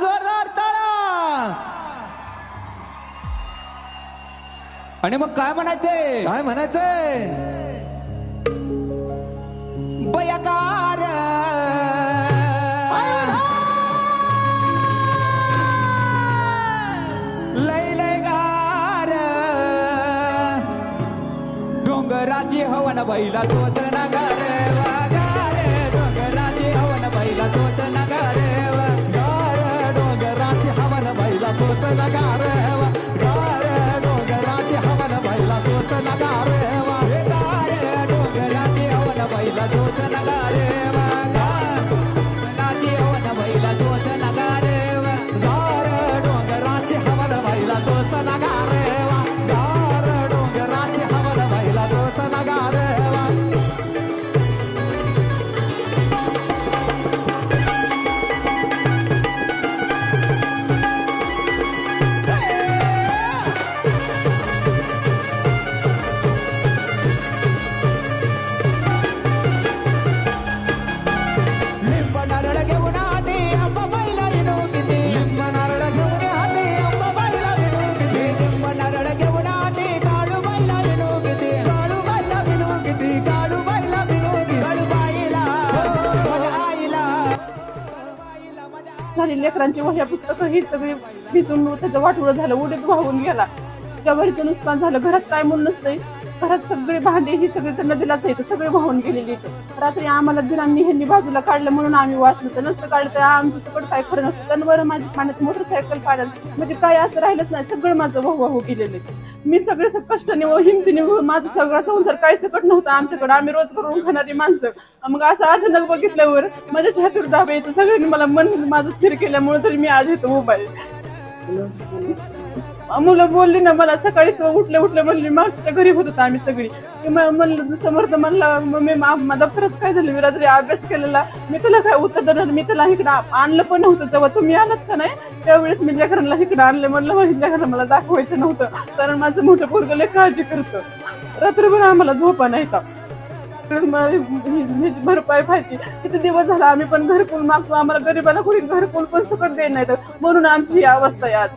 जोरदार टाळा आणि मग काय म्हणायचंय काय म्हणायचंय बयाकार! लय लय गार! डोंगराची हवन बैला तोच नगर वागार. डोंगराची हवन बैला तोच डोंगराची हवन बैला झाली लेकरांची वह्या पुस्तकं ही सगळी भिजून त्याचं वाटोळं झालं. उडीत वाहून गेला. जवारीचं नुकसान झालं. घरात काय म्हणून नसतंय. घरात सगळे भांडे ही सगळी तर नदीलाच आहेत सगळे वाहून गेलेली आहेत. रात्री आम्हाला दिरांनी ह्यांनी बाजूला काढलं म्हणून आम्ही वाचलो. तर नसतं काढलं तर आमचं सगळं काय खरं नसतं. जनावर माझी पाण्यात मोटरसायकल पाण्यात म्हणजे काय असं राहिलंच नाही. सगळं माझं वाहू वाहू गेलेलं मी सगळे कष्टाने व हिमतीने माझं सगळं सगळा संसार काही सकट नव्हता आमच्याकडे. आम्ही रोज करून खाणारी माणसं. मग असं अचानक बघितल्यावर माझ्या छातीवर दाबा येतं सगळ्यांनी मला मन माझं स्थिर केल्यामुळे तरी मी आज येतो मोबाईल मुलं बोलली ना मला सकाळीच उठले उठले म्हणली मावशीच्या घरी होत होता आम्ही सगळी. की म- म्हणलं समर्थ म्हणला मम्मी मा- माझा खरंच काय झालं? मी रात्री अभ्यास केलेला. मी त्याला काय उत्तर देणार मी त्याला इकडं आणलं पण नव्हतं. जेव्हा तुम्ही आलात का नाही त्यावेळेस मी लेकरांना इकडं आणलं. म्हणलं "होय, लेकरांना मला दाखवायचं नव्हतं. कारण माझं मोठं पोरगं लय काळजी करतं. रात्रभर आम्हाला झोपा नाही का ह्याची भरपाई पाहिजे किती दिवस झाला आम्ही पण घरकुल मागतो आम्हाला गरीबाला कोणी घरकुल पण सकट देत नाही म्हणून आमची ही अवस्था आहे आज.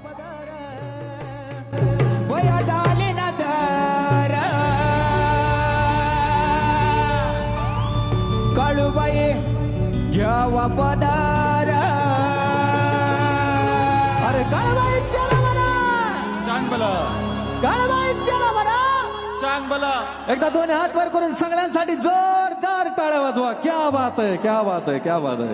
काळूबाई घ्यावा पदार. अरे काळबाई चला म्हणा. चांग बला. काळबाई चला म्हणा. चांग बला. एकदा दोन्ही हात वर करून सगळ्यांसाठी जोरदार टाळ्या वाजवा. क्या बात आहे क्या बात आहे क्या बात आहे.